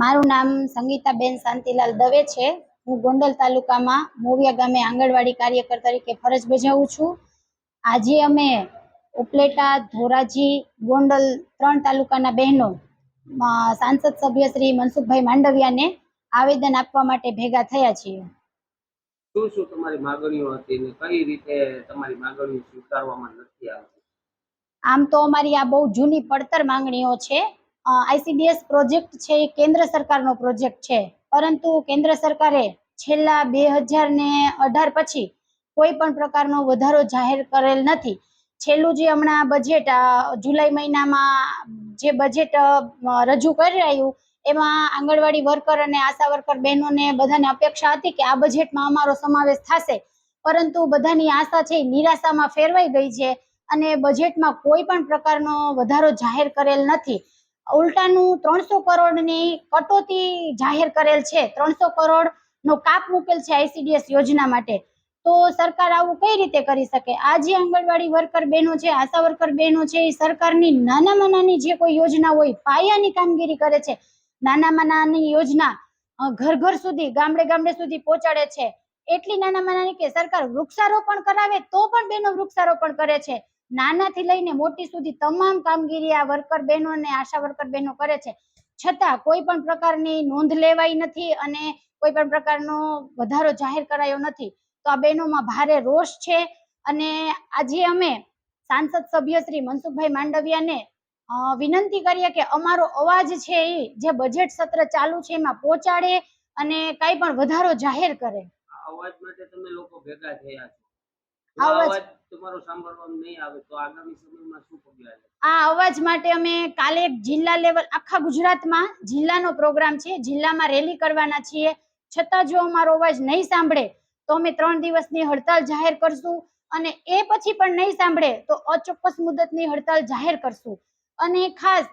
મારું નામ સંગીતાબેન શાંતિલાલ દવે છે. હું ગોંડલ તાલુકામાં મોવિયા ગામે આંગણવાડી કાર્યકર તરીકે ફરજ બજાવું છું. આજે અમે ઉપલેટા ધોરાજી ગોંડલ ત્રણ તાલુકાના બહેનો સાંસદ સભ્ય શ્રી મનસુખભાઈ માંડવિયાને આવેદન આપવા માટે ભેગા થયા છીએ. શું શું તમારી માગણીઓ હતી ને કઈ રીતે તમારી માગણીઓ સ્વીકારવામાં નથી આવતી? આમ તો અમારી આ બહુ જૂની પડતર માંગણીઓ છે. આઈસીડીએસ પ્રોજેક્ટ છે એ કેન્દ્ર સરકારનો પ્રોજેક્ટ છે. પરંતુ કેન્દ્ર સરકારે છેલ્લા બે હજાર ને અઢાર પછી કોઈ પણ પ્રકારનો વધારો જાહેર કરેલ નથી. છેલ્લું જે હમણાં બજેટ જુલાઈ મહિનામાં જે બજેટ રજૂ કરી રહ્યું એમાં આંગણવાડી વર્કર અને આશા વર્કર બહેનોને બધાને અપેક્ષા હતી કે આ બજેટમાં અમારો સમાવેશ થશે. પરંતુ બધાની આશા છે નિરાશામાં ફેરવાઈ ગઈ છે અને બજેટમાં કોઈ પણ પ્રકારનો વધારો જાહેર કરેલ નથી. ઉલટાનું ત્રણસો કરોડની કટોતી જાહેર કરેલ છે. ત્રણસો કરોડ નો કાપ મૂકેલ છે આઈસીડીએસ યોજના માટે. તો સરકાર આવું કઈ રીતે કરી શકે? આ જે આંગણવાડી વર્કર બહેનો છે, આશા વર્કર બહેનો છે, એ સરકારની નાનામાં નાની જે કોઈ યોજના હોય, પાયાની કામગીરી કરે છે. નાનામાં નાની યોજના ઘર ઘર સુધી, ગામડે ગામડે સુધી પહોંચાડે છે. એટલી નાનામાં નાની કે સરકાર વૃક્ષારોપણ કરાવે તો પણ બહેનો વૃક્ષારોપણ કરે છે. નાનાથી લઈને મોટી સુધી તમામ કામગીરી આ વર્કર બહેનો અને આશા વર્કર બહેનો કરે છે. છતાં કોઈ પણ પ્રકારની નોંધ લેવાઈ નથી અને કોઈ પણ પ્રકારનો વધારો જાહેર કરાયો નથી. તો આ બહેનોમાં ભારે રોષ છે અને આજે અમે સાંસદ સભ્ય શ્રી મનસુખભાઈ માંડવિયાને વિનંતી કરીએ કે અમારો અવાજ છે એ જે બજેટ સત્ર ચાલુ છે એમાં પહોંચાડે અને કઈ પણ વધારો જાહેર કરે. અવાજ માટે તમે લોકો ભેગા થયા છો. આ અવાજ- અવાજ તમારો સાંભળવામાં નહીં આવે તો આગામી સમયમાં શું પગલાં આ અવાજ માટે અમે કાલે એક જિલ્લા લેવલ આખા ગુજરાતમાં જિલ્લાનો પ્રોગ્રામ છે. જિલ્લામાં રેલી કરવાના છીએ. છતાં જો અમારો અવાજ નહીં સાંભળે તો અમે ત્રણ દિવસની હડતાલ જાહેર કરશું. અને એ પછી પણ નહીં સાંભળે તો અચોક્કસ મુદતની હડતાલ જાહેર કરશું. અને ખાસ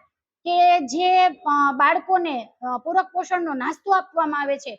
કે જે બાળકોને પૂરક પોષણનો નાસ્તો આપવામાં આવે છે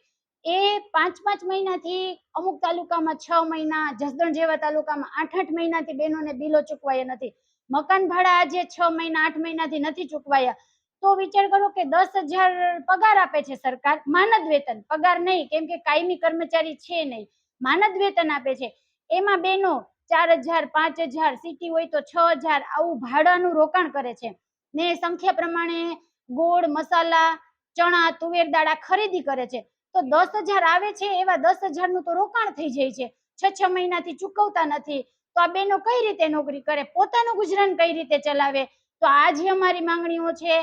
એ પાંચ પાંચ મહિનાથી અમુક તાલુકામાં છ મહિના, જસદણ જેવા તાલુકામાં આઠ આઠ મહિનાથી બહેનોને બિલો ચૂકવાયા નથી. મકાન ભાડા આજે છ મહિના, આઠ મહિનાથી નથી ચૂકવાયા. તો વિચાર કરો કે દસ હજાર પગાર આપે છે સરકાર, માનદ વેતન. પગાર નહીં, કેમ કે કાયમી કર્મચારી છે નહીં. માનદ વેતન આપે છે. એમાં બેનો ચાર હજાર, પાંચ હજાર, સિટી હોય તો છ હજાર, આવું ભાડાનું રોકાણ કરે છે. ને સંખ્યા પ્રમાણે ગોળ, મસાલા, ચણા, તુવેર દાળ ખરીદી કરે છે. તો દસ હજાર આવે છે, એવા દસ હજારનું તો રોકાણ થઈ જાય છે. છ છ મહિનાથી ચૂકવતા નથી. તો આ બેનો કઈ રીતે નોકરી કરે? પોતાનું ગુજરાન કઈ રીતે ચલાવે? તો આ જે અમારી માંગણીઓ છે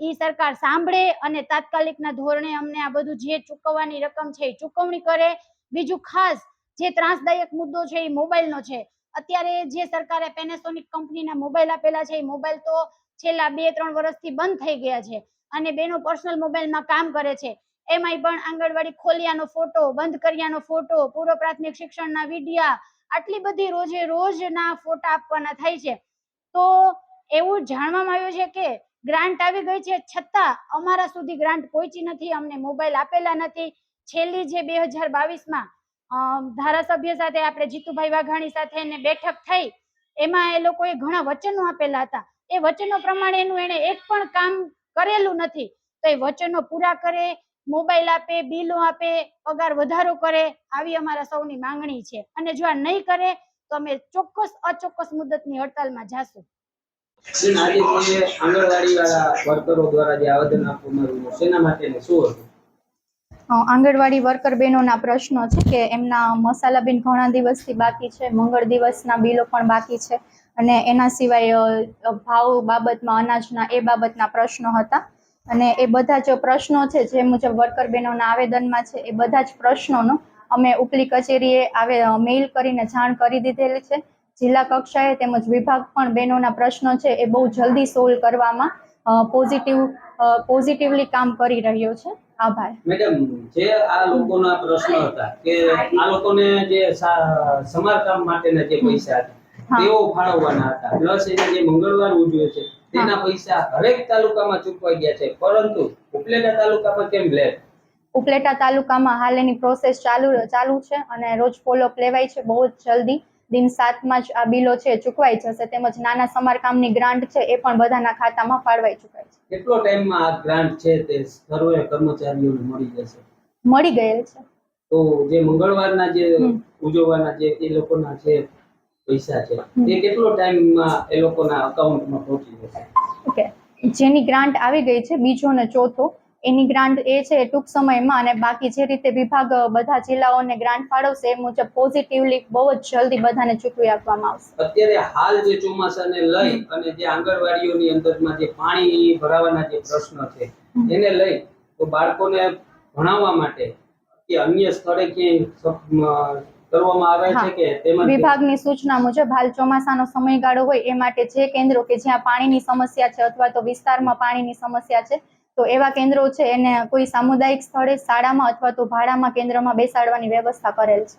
એ સરકાર સાંભળે અને તાત્કાલિકના ધોરણે અમને આ બધું જે ચૂકવવાની રકમ છે એ ચૂકવણી કરે. બીજું ખાસ, જે ત્રાસદાયક મુદ્દો છે એ મોબાઈલનો છે. અત્યારે જે સરકારે પેનેસોનિક કંપનીના મોબાઈલ આપેલા છે એ મોબાઈલ તો છેલ્લા બે, ત્રણ વર્ષથી બંધ થઈ ગયા છે અને બેનો પર્સનલ મોબાઈલમાં કામ કરે છે. એમાંય પણ આંગણવાડી ખોલિયાનો ફોટો, બંધ કર્યાનો ફોટો પૂર્વ પ્રાથમિક શિક્ષણના વિડિયા, આટલી બધી રોજે રોજના ફોટા આપવાના થાય છે. તો એવું જાણવામાં આવ્યું છે કે ગ્રાન્ટ આવી ગઈ છે છતાં અમારા સુધી ગ્રાન્ટ પહોંચી નથી, અમને મોબાઈલ આપેલા નથી. છેલ્લી જે બે હજાર બાવીસમાં ધારાસભ્ય સાથે આપણે જીતુભાઈ વાઘાણી સાથે એને બેઠક થઈ, એમાં એ લોકોએ ઘણા વચનો આપેલા હતા. એ વચનો પ્રમાણે એનું એને એક પણ કામ કરેલું નથી. તો એ વચનો પૂરા કરે મોબાઈલ આપે બિલો આપે પગાર વધારો કરે આવી અમારા સૌની માંગણી છે. અને જો આ નહીં કરે તો અમે ચોક્કસ અચોક્કસ મુદતની હડતાલમાં જાશું. આંગણવાડી વર્કર બહેનોના પ્રશ્નો છે કે એમના મસાલા બેન ઘણા દિવસથી બાકી છે મંગળ દિવસના બિલો પણ બાકી છે. અને એના સિવાય ભાવ બાબતમાં અનાજના એ બાબતના પ્રશ્નો હતા. અને એ બધા જે પ્રશ્નો છે જે મુજબ વર્કર બહેનોના આવેદનમાં છે એ બધા જ પ્રશ્નોનો અમે ઉપલી કચેરીએ આવે મેઇલ કરીને જાણ કરી દીધેલી છે. જિલ્લા કક્ષાએ તેમજ વિભાગ પણ બહેનોના પ્રશ્નો છે એ બહુ જલ્દી સોલ્વ કરવામાં પોઝિટિવ પોઝિટિવલી કામ કરી રહ્યો છે. આભાર. મેડમ જે આ લોકોના પ્રશ્નો હતા કે આ લોકોને જે સમારકામ માટેના જે પૈસા હતા. તેઓ ફાળવવાના હતા. પ્લસ એને જે મંગળવાર ઉજવે છે તેના પૈસા હરેક તાલુકામાં ચૂકવાઈ ગયા છે. પરંતુ ઉપલેટા તાલુકામાં કેમ લેટ ઉપલેટા તાલુકામાં હાલ એની પ્રોસેસ ચાલુ ચાલુ છે અને રોજ ફોલોઅપ લેવાય છે બહુ જ જલ્દી. દિન સાતમાં જ આ બિલો છે ચૂકવાઈ જશે. તેમજ નાના સમારકામની ગ્રાન્ટ છે એ પણ બધાના ખાતામાં ફાળવાઈ ચૂકાય છે. કેટલો ટાઈમમાં આ ગ્રાન્ટ છે તે સર્વે કર્મચારીઓને મળી જશે? મળી ગયેલ છે. તો જે મંગળવારના જે ઉજવવાના જે એ લોકોના જે પૈસા છે. તે કેટલો ટાઈમમાં એ લોકોના અકાઉન્ટમાં પહોંચી જશે? ઓકે જેની ગ્રાન્ટ આવી ગઈ છે બીજો ને ચોથો એની ગ્રાન્ટ એ છે ટૂંક સમયમાં અને બાકી જે રીતે વિભાગ બધા જિલ્લાઓને ગ્રાન્ટ ફાળવશે એ મુજબ પોઝિટિવલી બહુ જ જલ્દી બધાને ચૂકવી આપવામાં આવશે. અત્યારે હાલ જે ચોમાસાને લઈ અને જે આંગણવાડીઓની અંદરમાં જે પાણી ભરાવાના જે પ્રશ્ન છે એને લઈ તો બાળકોને ભણાવવા માટે કે અન્ય સ્થળે ક્યાંય કરવામાં આવે છે કે વિભાગની સૂચના મુજબ હાલ ચોમાસાનો સમયગાળો હોય એ માટે જે કેન્દ્રો કે જ્યાં પાણીની સમસ્યા છે અથવા તો વિસ્તારમાં પાણીની સમસ્યા છે તો એવા કેન્દ્રો છે એને કોઈ સામુદાયિક સ્થળે શાળામાં અથવા તો ભાડામાં કેન્દ્રમાં બેસાડવાની વ્યવસ્થા કરેલ છે.